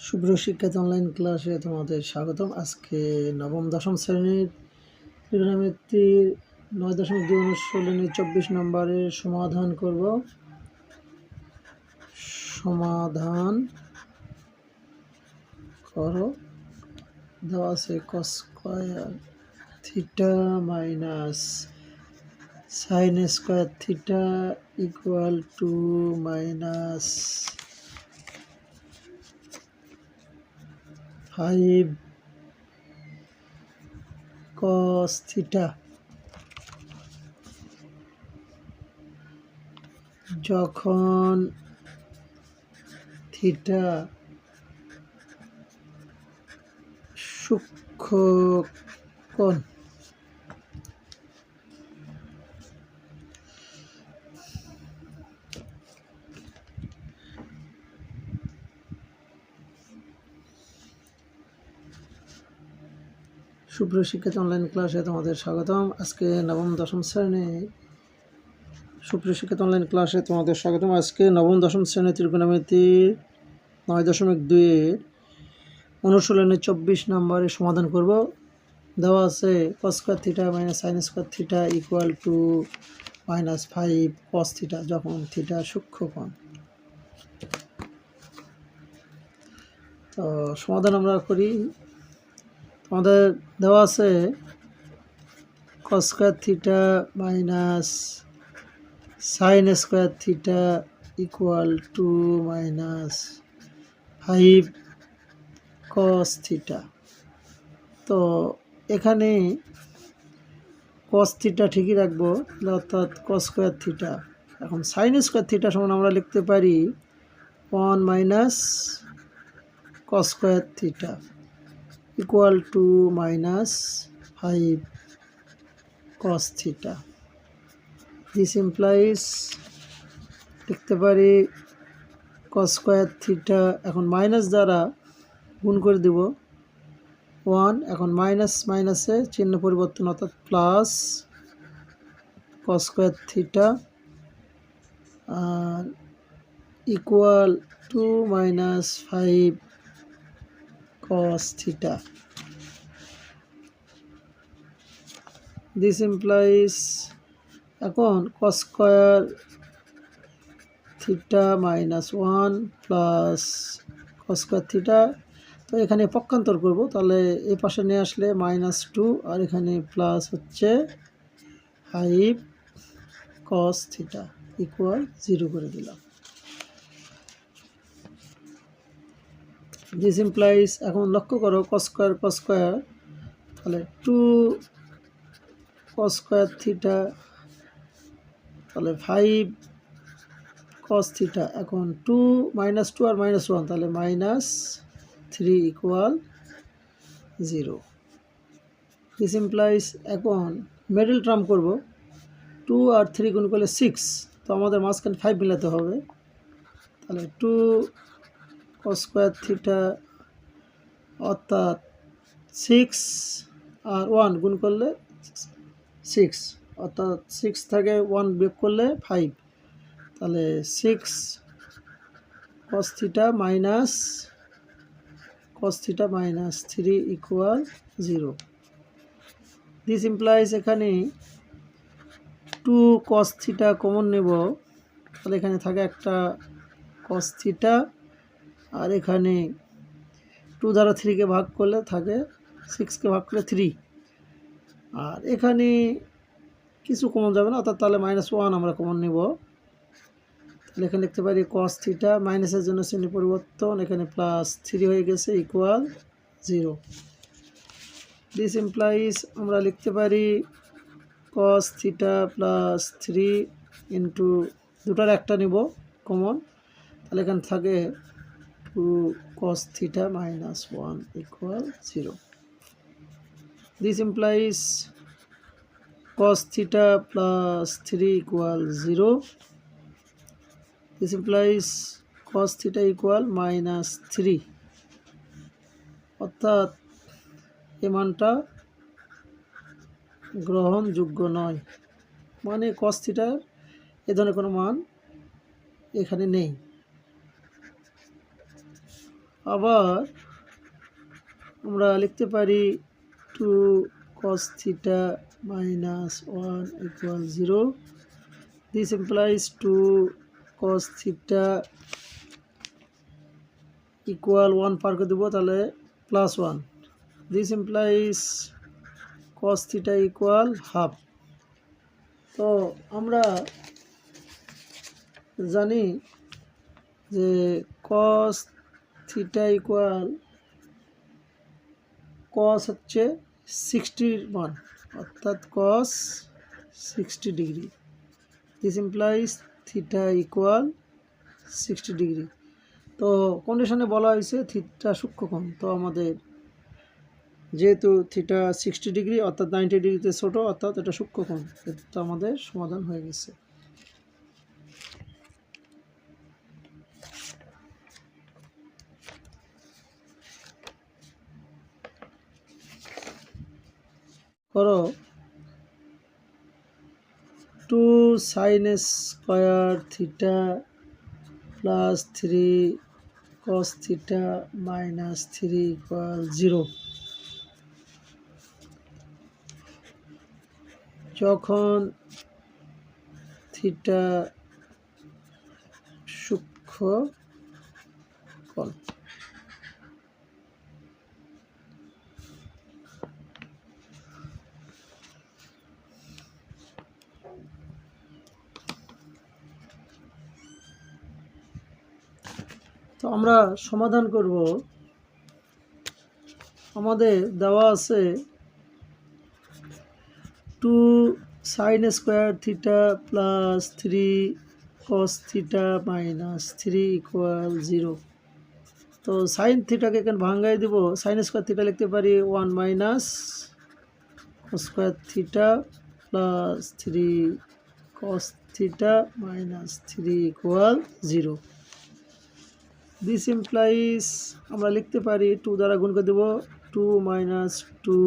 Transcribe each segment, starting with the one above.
শুভ্র শিক্ষার্থী অনলাইন ক্লাসে তোমাদের স্বাগতম। আজকে নবম, দশম শ্রেণির ত্রিগোণমিতির নয় দশমিক দুই অনুশীলনী চব্বিশ নম্বরের সমাধান করব। সমাধান করো। দেওয়া আছে cos square theta minus sine square theta equal to minus five cos theta যখন থিটা সূক্ষ্ম কোণ শুভ্র শিক্ষিত অনলাইন ক্লাসে তোমাদের স্বাগতম। আজকে নবম, দশম শ্রেণি। সুপ্রিয় শিক্ষিত অনলাইন ক্লাসে তোমাদের স্বাগতম। আজকে নবম, দশম শ্রেণি ত্রিকোণমিতি নয় দশমিক দুইয়ের অনুশীলনে চব্বিশ নম্বরে সমাধান করব। দেওয়া আছে cos square theta minus sine square theta equal to minus five cos theta যখন থিটা সূক্ষ্ম কোণ তো সমাধান আমরা করি। আমাদের দেওয়া আছে cos square theta minus sine square theta equal to minus five cos theta তো এখানে কস থিটা ঠিকই রাখব অর্থাৎ কস স্কোয়ার থিটা এখন সাইন স্কোয়ার থিটা সমান আমরা লিখতে পারি one minus cos square theta equal to minus 5 cos theta. This implies লিখতে পারি, cos স্কোয়ার থিটা এখন মাইনাস দ্বারা গুণ করে দেব। ওয়ান এখন মাইনাস মাইনাসে চিহ্ন পরিবর্তন অর্থাৎ plus cos square theta equal to minus five cos theta. This implies, এখন cos square theta minus one plus cos theta তো এখানে পক্ষান্তর করব, তাহলে এই পাশে নিয়ে আসলে মাইনাস টু আর এখানে প্লাস হচ্ছে five cos theta equal zero করে দিলাম দিস ইমপ্লাইজ এখন লক্ষ্য করো কস স্কোয়ার কস স্কোয়ার তাহলে টু কস স্কোয়ার থিটা তাহলে ফাইভ কস থিটা এখন টু মাইনাস টু আর মাইনাস ওয়ান তাহলে minus three equal zero this implies এখন মিডল টার্ম করব টু আর থ্রি গুণ করলে সিক্স তো আমাদের মাঝখানে ফাইভ মিলাতে হবে। তাহলে টু স্কোয়ার থিটা অর্থাৎ সিক্স আর ওয়ান গুণ করলে সিক্স অর্থাৎ সিক্স থেকে ওয়ান বিয়োগ করলে ফাইভ তাহলে six cos theta minus cos theta minus three equal zero this implies এখানে টু কস থিটা কমন নেব। তাহলে এখানে থাকে একটা কস থিটা আর এখানে টু দ্বারা থ্রিকে ভাগ করলে থাকে সিক্সকে ভাগ করলে থ্রি আর এখানে কিছু কমন যাবে না, অর্থাৎ তাহলে মাইনাস ওয়ান আমরা কমন নেব। তাহলে এখানে লিখতে পারি কস থিটা মাইনাসের জন্য শ্রেণি পরিবর্তন, এখানে প্লাস থ্রি হয়ে গেছে ইকুয়াল জিরো দিস ইমপ্লাইজ আমরা লিখতে পারি cos theta plus three into দুটার একটা নিব কমন তাহলে এখানে থাকে 2 cos theta minus 1 equal 0. This implies cos theta plus 3 equal 0. This implies cos theta equal minus 3. অর্থাৎ এই মানটা গ্রহণযোগ্য নয় মানে cos এ ধরনের কোনো মান এখানে নেই আবার আমরা লিখতে পারি two cos theta minus one equal zero this implies two cos theta equal one পার করে দেবো, তাহলে plus one this implies cos theta equal half তো আমরা জানি যে কস থিটা ইকুয়াল কস হচ্ছে সিক্সটির মান অর্থাৎ cos sixty degree this implies theta equal sixty degree তো কন্ডিশনে বলা হয়েছে থিটা সূক্ষ্মকোণ তো আমাদের যেহেতু থিটা সিক্সটি ডিগ্রি অর্থাৎ নাইনটি ডিগ্রিতে ছোটো, অর্থাৎ এটা সূক্ষ্মকোণ এটা আমাদের সমাধান হয়ে গেছে। করো। Two sine square theta plus three cos theta minus three equal zero যখন থিটা সূক্ষ্ম কোণ তো আমরা সমাধান করব। আমাদের দেওয়া আছে two sine square theta plus three cos theta minus three equal zero তো সাইন থিটাকে এখানে ভাঙ্গাই দেব। সাইন স্কোয়ার থিটা লিখতে পারি one minus square theta plus three cos theta minus three equal zero this implies আমরা লিখতে পারি টু দ্বারা গুণ করে দেবো two minus two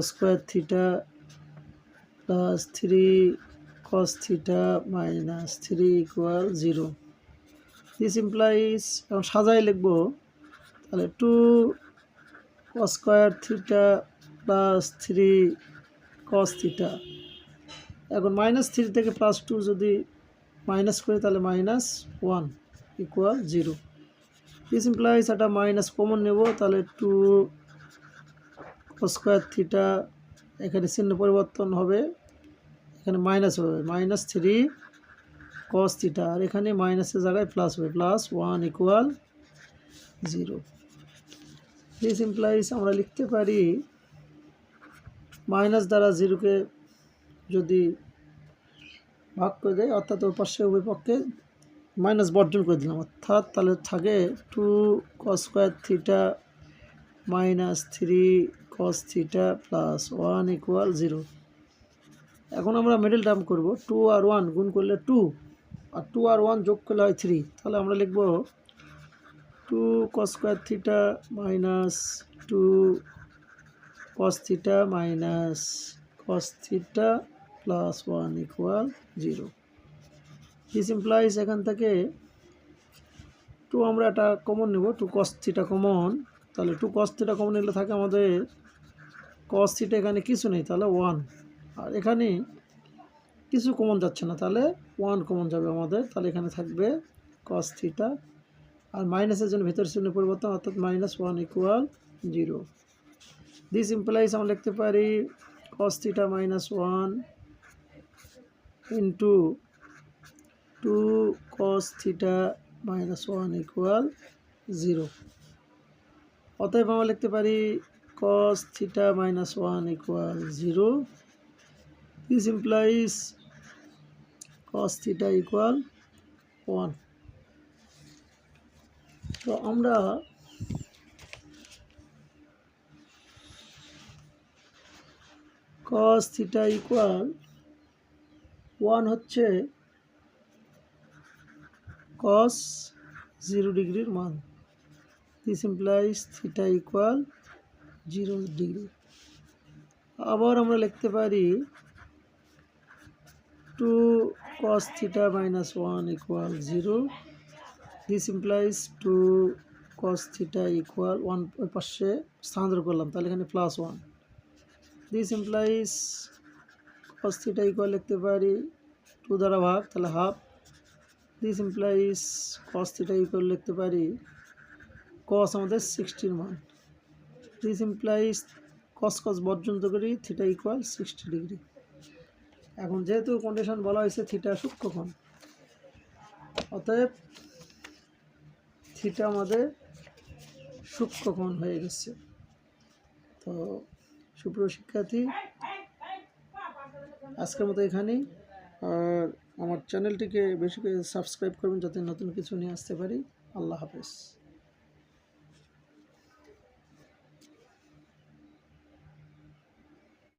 square theta plus three cos theta minus three equal zero this implies এখন সাজাই লিখব, তাহলে two square theta plus three cos theta এখন মাইনাস থ্রি থেকে প্লাস টু যদি মাইনাস করি তাহলে minus one equal zero this implies একটা মাইনাস কমন নেব, তাহলে টু স্কোয়ার থিটা এখানে চিহ্ন পরিবর্তন হবে, এখানে মাইনাস হবে মাইনাস থ্রি কস থিটা আর এখানে মাইনাসের জায়গায় প্লাস হবে plus one equal zero this implies আমরা লিখতে পারি মাইনাস দ্বারা জিরোকে যদি ভাগ করে দেয়, অর্থাৎ ওর পাশে উভয় মাইনাস বর্জন করে দিলাম। অর্থাৎ তাহলে থাকে two cos square theta minus three cos theta plus one equal zero এখন আমরা মিডল টার্ম করব। টু আর ওয়ান গুণ করলে টু আর টু আর ওয়ান যোগ করলে হয় থ্রি তাহলে আমরা লিখব two cos square theta minus two cos theta minus cos theta plus one equal zero this implies এখান থেকে টু আমরা একটা কমন নেব টু কস থিটা কমন তাহলে টু কস থিটা কমন নিলে থাকে আমাদের কস থিটা এখানে কিছু নেই, তাহলে ওয়ান আর এখানে কিছু কমন যাচ্ছে না, তাহলে ওয়ান কমন যাবে আমাদের। তাহলে এখানে থাকবে কস আর মাইনাসের জন্য ভেতর শূন্য পরিবর্তন, অর্থাৎ minus one equal zero this implies আমরা লিখতে পারি cos theta minus one into two cos theta minus one equal zero অতএব আমরা লিখতে পারি cos theta minus one equal zero this implies cos theta equal one তো আমরা কস থিটা ইকুয়াল ওয়ান হচ্ছে কস জিরো ডিগ্রির মান this implies theta equal zero degree আবার আমরা লিখতে পারি two cos theta minus one equal zero this implies two cos theta equal one ওই পাশে স্থানান্তর করলাম, তাহলে এখানে plus one this implies cos theta equal লিখতে পারি টু দ্বারা ভাগ, তাহলে half this implies cos theta equal লিখতে পারি কস আমাদের সিক্সটির মান দিস ইমপ্লাইজ কস কস বর্জন্ত করি থিটা ইকুয়াল সিক্সটি ডিগ্রি এখন যেহেতু কন্ডিশন বলা হয়েছে থিটা সূক্ষ্মকোণ অতএব থিটা আমাদের সূক্ষ্মকোণ হয়ে গেছে। তো সুপ্রিয় শিক্ষার্থী, আজকের মতো এখানেই। আর আমার চ্যানেলটিকে বেশি করে সাবস্ক্রাইব করবেন যাতে নতুন কিছু নিয়ে আসতে পারি। আল্লাহ হাফেজ।